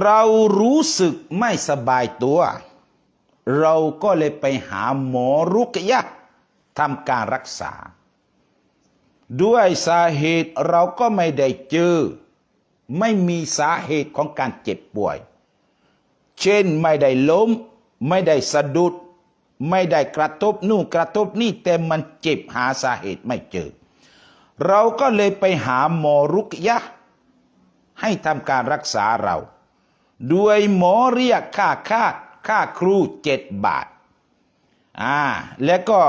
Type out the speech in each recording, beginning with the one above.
เรารู้สึกไม่สบายตัว เราก็เลยไปหาหมอรุกยะทำการรักษา ด้วยสาเหตุเราก็ไม่ได้เจอ ไม่มีสาเหตุของการเจ็บป่วย เช่นไม่ได้ล้ม ไม่ได้สะดุด ไม่ได้กระทบนู่นกระทบนี่แต่มันเจ็บหาสาเหตุไม่เจอ เราก็เลยไปหาหมอรุกยะให้ทำการรักษาเรา ด้วยหมอเรียกค่าค่าค่าครูเจ็ดบาท อ่า แล้วก็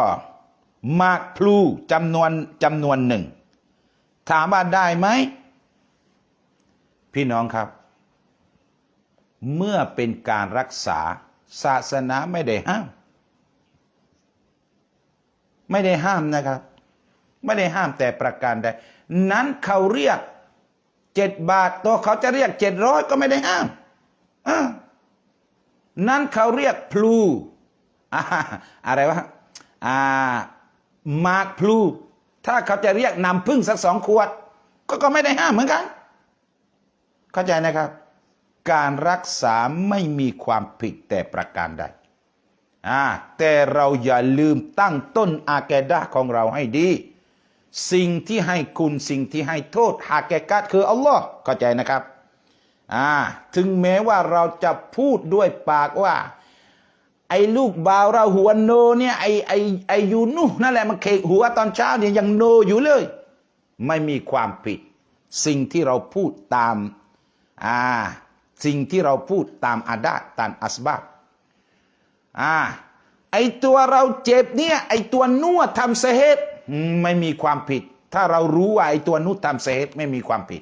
มากพลูจำนวนจำนวนหนึ่ง ถามว่าได้ไหม พี่น้องครับ เมื่อเป็นการรักษาศาสนาไม่ได้ห้าม ไม่ได้ห้ามนะครับ ไม่ได้ห้ามแต่ประการใด นั้นเขาเรียกเจ็ดบาท ตัวเขาจะเรียกเจ็ดร้อยก็ไม่ได้ห้าม นั้นเขาเรียกพลูอ่าอะไรวะอ่าหมากพลู ถ้าเขาจะเรียกนำพึ่งสักสองขวด ก็ก็ไม่ได้ห้ามเหมือนกัน เข้าใจนะครับ การรักษาไม่มีความผิดแต่ประการใดอ่าแต่เราอย่าลืมตั้งต้นอาแกดะของเราให้ดี สิ่งที่ให้คุณสิ่งที่ให้โทษฮากแกกัดคืออัลลอฮ์เข้าใจนะครับ อ่าถึงแม้ว่าเราจะพูดด้วยปากว่า ไอ้ลูกบ่าวเราหัวโนเนี่ยไอ้ไอ้ไอ้ยูนุนั่นแหละมันเคกหัวตอนเช้าเนี่ยยังโนอยู่เลย ไม่มีความผิด สิ่งที่เราพูดตามอ่าสิ่งที่เราพูดตามอาดาตามอัสบับอ่าไอตัวเราเจ็บเนี่ยไอตัวนวดทำเสเหตุไม่มีความผิด ถ้าเรารู้ว่าไอตัวนวดทำเสเหตุไม่มีความผิด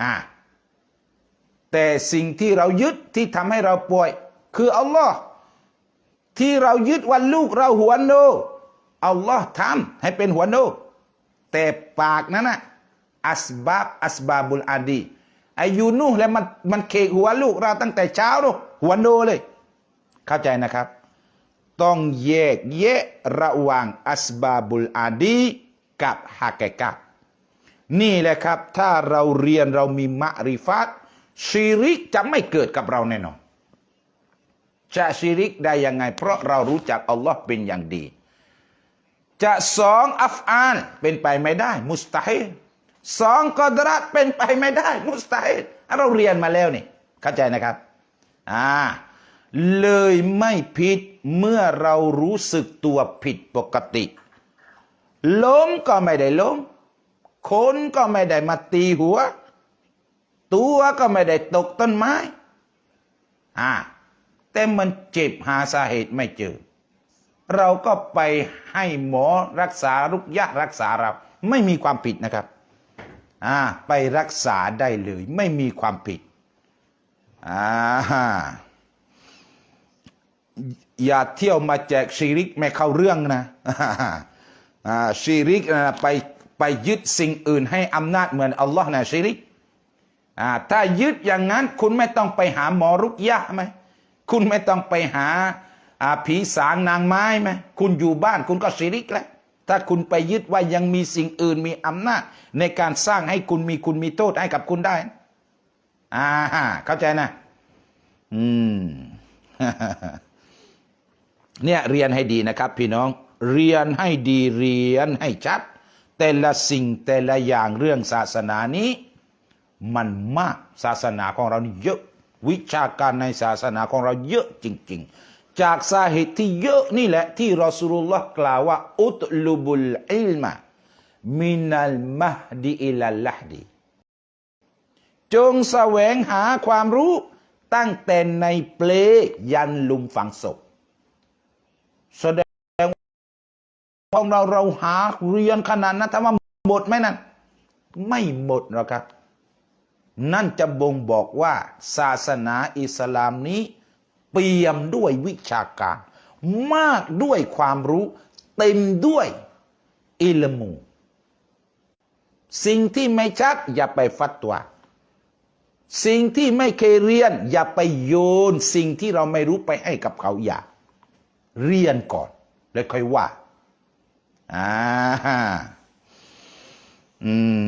อ่า แต่สิ่งที่เรายึดที่ทำให้เราป่วย คืออัลลอฮ์ที่เรายึดว่าลูกเราหัวโนอัลลอฮ์ทำให้เป็นหัวโนแต่ปากนั้นนะอัสบับอัสบาบุลอาดีไอยูนูแล้วมันมันเคกหัวลูกเราตั้งแต่เช้าลูกหัวโนเลย เข้าใจนะครับ ต้องแยกแยะระหว่างอัสบาบุลอาดีกับฮากกะนี่แหละครับ ถ้าเราเรียนเรามีมะริฟัต ชีริกจะไม่เกิดกับเราแน่นอนจะชีริกได้ยังไง เพราะเรารู้จักอัลลอฮ์เป็นอย่างดี จะสองอัฟอานเป็นไปไม่ได้ มุสตาฮิลสองกอดรัตเป็นไปไม่ได้ มุสตาฮิลเราเรียนมาแล้วนี่ เข้าใจนะครับอ่าเลยไม่ผิดเมื่อเรารู้สึกตัวผิดปกติ ล้มก็ไม่ได้ล้มคนก็ไม่ได้มาตีหัว ตัวก็ไม่ได้ตกต้นไม้ อ่า แต่มันเจ็บหาสาเหตุไม่เจอ เราก็ไปให้หมอรักษารุกยะรักษาเราไม่มีความผิดนะครับ อ่า ไปรักษาได้เลย ไม่มีความผิด อ่า อย่าเที่ยวมาแจกชีริกไม่เข้าเรื่องนะอ่าชีริกนะไปไปยึดสิ่งอื่นให้อำนาจเหมือนอัลลอฮ์นะชีริก อ่าถ้ายึดอย่างนั้นคุณไม่ต้องไปหาหมอรุกยะไหมคุณไม่ต้องไปหาอาผีสางนางไม้ไหมคุณอยู่บ้านคุณก็ชีริกแล้วถ้าคุณไปยึดว่ายังมีสิ่งอื่นมีอำนาจ ในการสร้างให้คุณมีคุณมีโทษให้กับคุณได้ อ่าเข้าใจนะ อืม เนี่ยเรียนให้ดีนะครับ พี่น้อง เรียนให้ดีเรียนให้ชัด แต่ละสิ่งแต่ละอย่างเรื่องศาสนานี้ มันมากศาสนาของเรานี่เยอะ วิชาการในศาสนาของเราเยอะจริง ๆ จากสาเหตุที่เยอะนี่แหละที่รอสูลุลลอฮ์กล่าวว่าอุตลุบุลอิลมามินัลมหดีอิลัลลหดีจงแสวงหาความรู้ตั้งแต่ในเปลยันลุมฝังศพแสดงของเราเราหาเรียนขนาดนั้นถามว่าหมดไหมนั่นไม่หมดหรอกครับ นั่นจะบ่งบอกว่าศาสนาอิสลามนี้ เปี่ยมด้วยวิชาการ มากด้วยความรู้ เต็มด้วยอิลมู สิ่งที่ไม่ชัดอย่าไปฟัดตัว สิ่งที่ไม่เคยเรียน อย่าไปโยน สิ่งที่เราไม่รู้ไปให้กับเขาอย่า เรียนก่อน แล้วค่อยว่าอ่าอืม